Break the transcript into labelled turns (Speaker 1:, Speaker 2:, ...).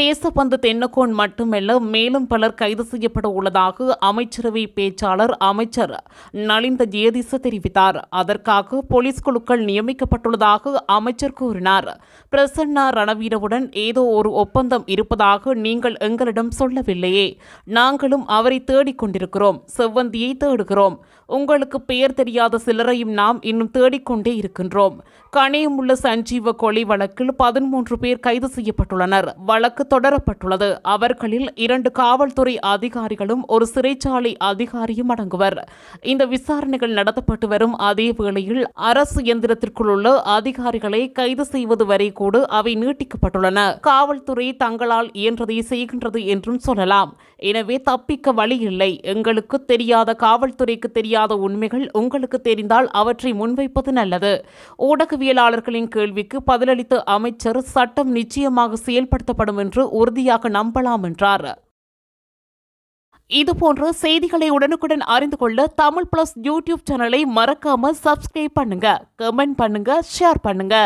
Speaker 1: தேசப்பந்து தென்னகோன் மட்டுமல்ல மேலும் பலர் கைது செய்யப்பட உள்ளதாக அமைச்சரவை பேச்சாளர் அமைச்சர் நலிந்த ஜேதிச தெரிவித்தார். அதற்காக போலீஸ் குழுக்கள் நியமிக்கப்பட்டுள்ளதாக அமைச்சர் கூறினார். பிரசன்னா ரணவீரவுடன் ஏதோ ஒரு ஒப்பந்தம் இருப்பதாக நீங்கள் எங்களிடம் சொல்லவில்லையே. நாங்களும் அவரை தேடிக் கொண்டிருக்கிறோம். செவ்வந்தியை தேடுகிறோம். உங்களுக்கு பெயர் தெரியாத சிலரையும் நாம் இன்னும் தேடிக்கொண்டே இருக்கின்றோம். கணியம் உள்ள சஞ்சீவ கொலை வழக்கில் பதிமூன்று பேர் கைது செய்யப்பட்டுள்ளனர். வழக்கு தொடரப்பட்டுள்ளது. அவர்களில் இரண்டு காவல்துறை அதிகாரிகளும் ஒரு சிறைச்சாலை அதிகாரியும் அடங்குவர். இந்த விசாரணைகள் நடத்தப்பட்டு வரும் அதே வேளையில் அரசு இயந்திரத்திற்குள் உள்ள அதிகாரிகளை கைது செய்வது வரை கூட அவை நீட்டிக்கப்பட்டுள்ளன. காவல்துறை தங்களால் இயன்றதை செய்கின்றது என்றும் சொல்லலாம். எனவே தப்பிக்க வழி இல்லை. எங்களுக்கு தெரியாத காவல்துறைக்கு தெரியாத உண்மைகள் உங்களுக்கு தெரிந்தால் அவற்றை முன்வைப்பது நல்லது. ஊடகவியலாளர்களின் கேள்விக்கு பதிலளித்த அமைச்சர் சட்டம் நிச்சயமாக செயல்படுத்தப்படும் என்று உறுதியாக நம்பலாம் என்றார். இதுபோன்ற செய்திகளை உடனுக்குடன் அறிந்து கொள்ள தமிழ் பிளஸ் யூடியூப் சேனலை மறக்காம சப்ஸ்கிரைப் பண்ணுங்க கமெண்ட் பண்ணுங்க ஷேர் பண்ணுங்க.